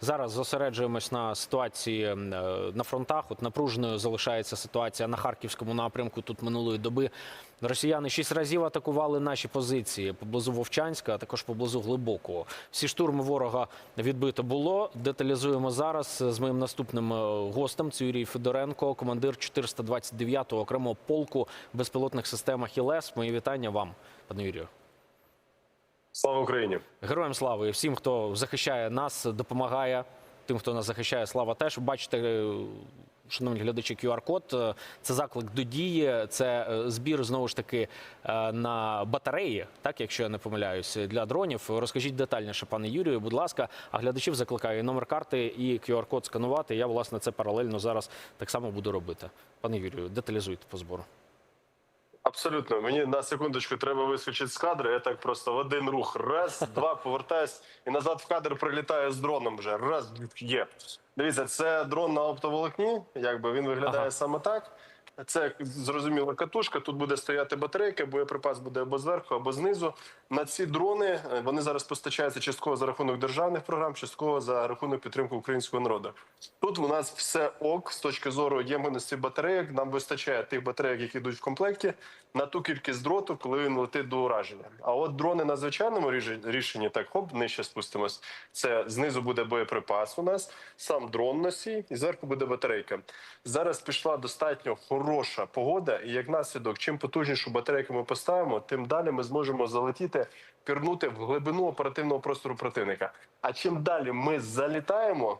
зараз зосереджуємось на ситуації е, на фронтах. От напруженою залишається ситуація на харківському напрямку. Тут минулої доби росіяни шість разів атакували наші позиції поблизу Вовчанська, а також поблизу Глибокого. Всі штурми ворога відбито було. Деталізуємо зараз з моїм наступним е, гостем. Юрій Федоренко, командир 429-го окремого полку безпілотних системах ІЛЕС. Мої вітання вам, пане Юрію. Слава Україні! Героям слави і всім, хто захищає нас, допомагає тим, хто нас захищає. Слава теж бачите. е, Шановні глядачі, QR-код е, це заклик до дії, це е, збір знову ж таки на батареї, так якщо я не помиляюсь, для дронів. Розкажіть детальніше, пане Юрію, будь ласка. А глядачів закликаю номер карти і QR-код сканувати. Я власне це паралельно зараз так само буду робити. Пане Юрію, деталізуйте по збору. Абсолютно, мені на секундочку треба вискочити з кадру. Я так просто в один рух. Раз, два, повертаюсь і назад в кадр прилітаю з дроном. Вже раз є. Дивіться, це дрон на оптоволокні. Якби він виглядає Ага. саме так. Це зрозуміла катушка. Тут буде стояти батарейка, боєприпас буде або зверху, або знизу. На ці дрони е, вони зараз постачаються частково за рахунок державних програм, частково за рахунок підтримки українського народу. Тут у нас все ок з точки зору ємності батарейок. Нам вистачає тих батарейок, які йдуть в комплекті, на ту кількість дроту, коли він летить до ураження. А от дрони на звичайному рішенні, так хоп, нижче спустимось. Це знизу буде боєприпас. У нас сам дрон носій, і зверху буде батарейка. Зараз пішла достатньо хороша погода, і як наслідок, чим потужнішу батарейку ми поставимо, тим далі ми зможемо залетіти, пірнути в глибину оперативного простору противника. А чим далі ми залітаємо,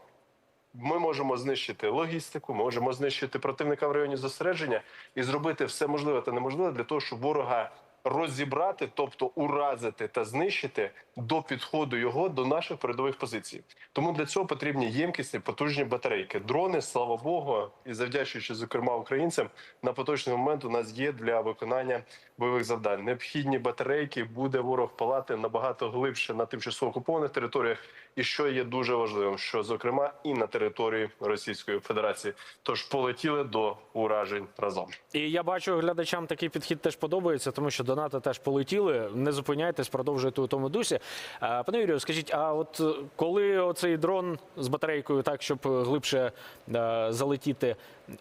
ми можемо знищити логістику, можемо знищити противника в районі зосередження і зробити все можливе та неможливе для того, щоб ворога розібрати, тобто уразити та знищити до підходу його до наших передових позицій. Тому для цього потрібні ємкісні потужні батарейки. Дрони, слава Богу, і завдячуючи зокрема українцям, на поточний момент у нас є для виконання бойових завдань. Необхідні батарейки буде ворог палати набагато глибше на тимчасово окупованих територіях, і що є дуже важливим, що зокрема і на території Російської Федерації. Тож полетіли до уражень разом. І я бачу, глядачам такий підхід теж подобається, тому що донати теж полетіли. Не зупиняйтесь, продовжуйте у тому дусі. Пане Юрію, скажіть, а от е, коли оцей дрон з батарейкою, так щоб е, глибше е, залетіти,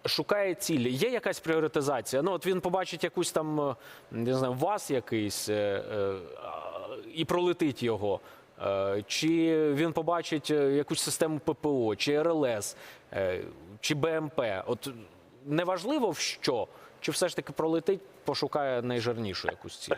шукає цілі, є якась пріоритизація? Ну от він побачить якусь там, не знаю, вас якийсь і пролетить його. Чи він побачить якусь систему ППО, чи РЛС, чи БМП? От неважливо в що, чи все ж таки пролетить, пошукає найжирнішу якусь ціль.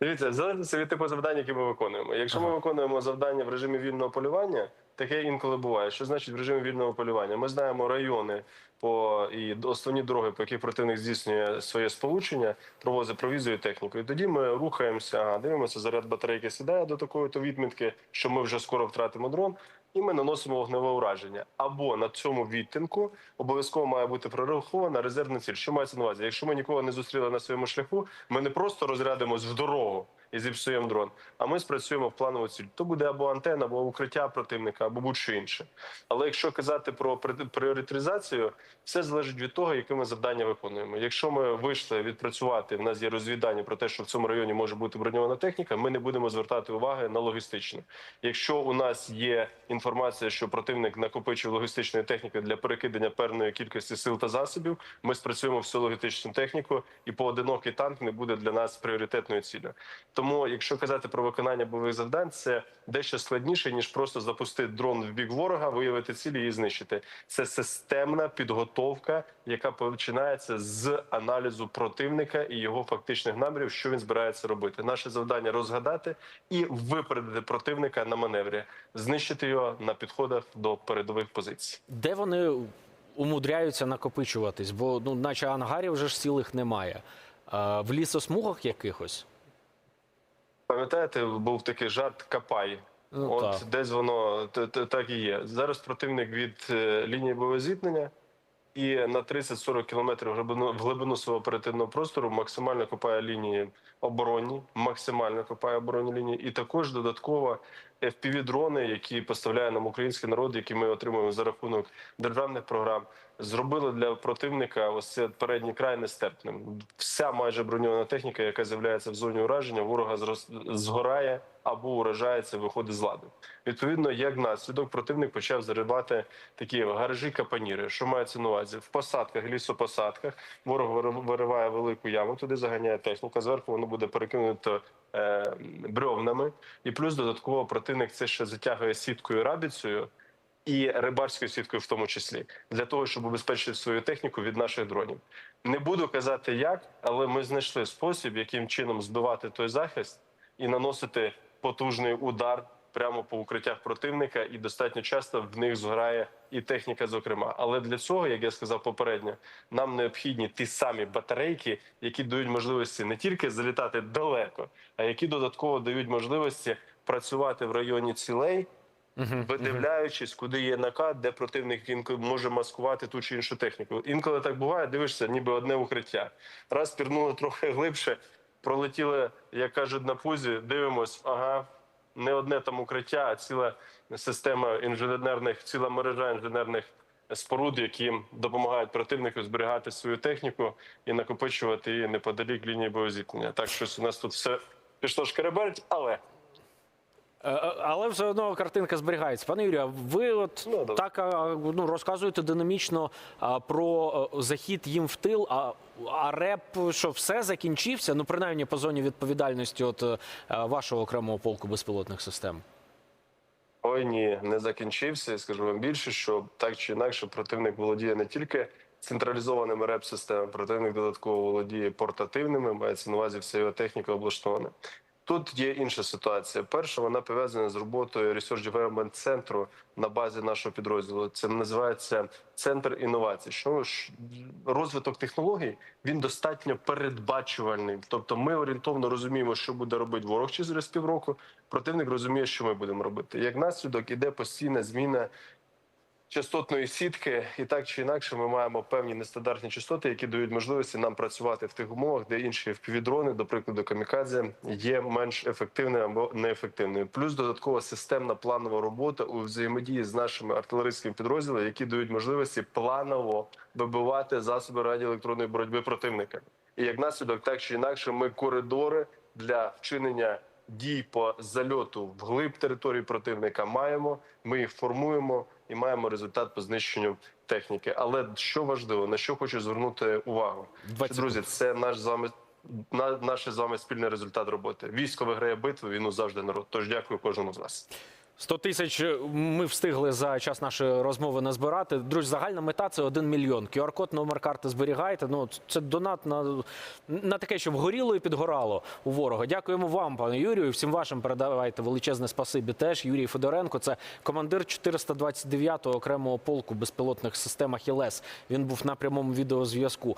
Дивіться, залежно від типу завдань, які ми виконуємо. Якщо ми виконуємо завдання в режимі вільного полювання, таке інколи буває. Що значить в режимі вільного полювання? Ми знаємо райони по і основні дороги, по яких противник здійснює своє сполучення, провозить провізію техніку. І тоді ми рухаємося, дивимося, заряд батарейки сідає до такої то відмітки, що ми вже скоро втратимо дрон. І ми наносимо вогневе ураження. Або на цьому відтинку обов'язково має бути прорахована резервна ціль. Що мається на увазі? Якщо ми нікого не зустріли на своєму шляху, ми не просто розрядимось в дорогу і зіпсуємо дрон, а ми спрацюємо в планову ціль. То буде або антенна, або укриття противника, або будь-що інше. Але якщо казати про пріоритизацію, все залежить від того, яке ми завдання виконуємо. Якщо ми вийшли відпрацювати, в нас є розвідання про те, що в цьому районі може бути броньована техніка, ми не будемо звертати уваги на логістичне. Якщо у нас є інформація, що противник накопичив логістичної техніки для перекидання певної кількості сил та засобів, ми спрацюємо всю логістичну техніку, і поодинокий танк не буде для нас пріоритетною цілею. Тому, якщо казати про виконання бойових завдань, це дещо складніше ніж просто запустити дрон в бік ворога, виявити цілі і знищити. Це системна підготовка, яка починається з аналізу противника і його фактичних намірів, що він збирається робити. Наше завдання розгадати і випередити противника на маневрі, знищити його на підходах до передових позицій. Де вони умудряються накопичуватись? Бо ну, наче ангарів вже ж цілих немає. В лісосмугах якихось? Пам'ятаєте, був такий жарт Капай. Ну, От так. десь воно т- т- так і є. Зараз противник від е, лінії бойового зіткнення і на 30-40 кілометрів глибину, в глибину свого оперативного простору максимально копає лінії оборонні, максимально копає оборонні лінії, і також додатково FPV-дрони, які поставляє нам український народ, які ми отримуємо за рахунок державних програм, зробили для противника ось це передній край нестерпним. Вся майже броньована техніка, яка з'являється в зоні ураження, ворога згорає або уражається, виходить з ладу. Відповідно, як наслідок, противник почав заривати такі гаражі капаніри. Що мається на увазі? В посадках, лісопосадках ворог вир- вириває велику яму, туди заганяє техніка. Зверху воно буде перекинуто е, бревнами. І плюс додатково противник це ще затягує сіткою рабіцею і рибарською сіткою, в тому числі, для того, щоб убезпечити свою техніку від наших дронів. Не буду казати як, але ми знайшли спосіб, яким чином збивати той захист і наносити потужний удар прямо по укриттях противника, і достатньо часто в них згорає і техніка, зокрема. Але для цього, як я сказав попередньо, нам необхідні ті самі батарейки, які дають можливості не тільки залітати далеко, а які додатково дають можливості працювати в районі цілей, видивляючись, куди є накат, де противник інколи може маскувати ту чи іншу техніку. Інколи так буває, дивишся, ніби одне укриття. Раз пірнули трохи глибше, пролетіли, як кажуть на пузі, дивимось, ага, не одне там укриття, а ціла система інженерних, ціла мережа інженерних споруд, які допомагають противнику зберігати свою техніку і накопичувати її неподалік лінії боєзіткнення. Так щось у нас тут все пішло шкереберть, але Але все одно картинка зберігається. Пане Юрію, а ви от Ну, так ну, розказуєте динамічно про е, захід їм в тил, а, а реп, що все закінчився, ну принаймні по зоні відповідальності от е, вашого окремого полку безпілотних систем. Ой, ні, не закінчився. Я скажу вам більше, що так чи інакше противник володіє не тільки централізованими реп-системами, противник додатково володіє портативними, мається на увазі вся його техніка облаштована. Тут є інша ситуація. Перша вона пов'язана з роботою Research Development центру на базі нашого підрозділу. Це називається центр інновацій. Що розвиток технологій він достатньо передбачувальний. Тобто, ми орієнтовно розуміємо, що буде робити ворог через півроку. Противник розуміє, що ми будемо робити. Як наслідок іде постійна зміна частотної сітки, і так чи інакше, ми маємо певні нестандартні частоти, які дають можливості нам працювати в тих умовах, де інші FPV-дрони, до прикладу, камікадзе, є менш ефективними або неефективними. Плюс додаткова системна планова робота у взаємодії з нашими артилерійськими підрозділами, які дають можливості планово вибивати засоби радіоелектронної боротьби противника. І як наслідок, так чи інакше, ми коридори для вчинення дій по зальоту в глиб території противника маємо. Ми їх формуємо і маємо результат по знищенню техніки. Але що важливо, на що хочу звернути увагу, що, друзі, це наш з вами. На наш з вами спільний результат роботи. Військо виграє битву, війну завжди народ. Тож дякую кожному з вас. 100 тисяч е, ми встигли за час нашої розмови назбирати. Друзі, загальна мета це 1 мільйон. QR-код, номер карти зберігаєте. Ну це донат на, на таке, щоб горіло і підгорало у ворога. Дякуємо вам, пане Юрію. і Всім вашим передавайте величезне спасибі. Теж Юрій Федоренко. Це командир 429-го окремого полку безпілотних систем «Ахілес». Він був на прямому відеозв'язку.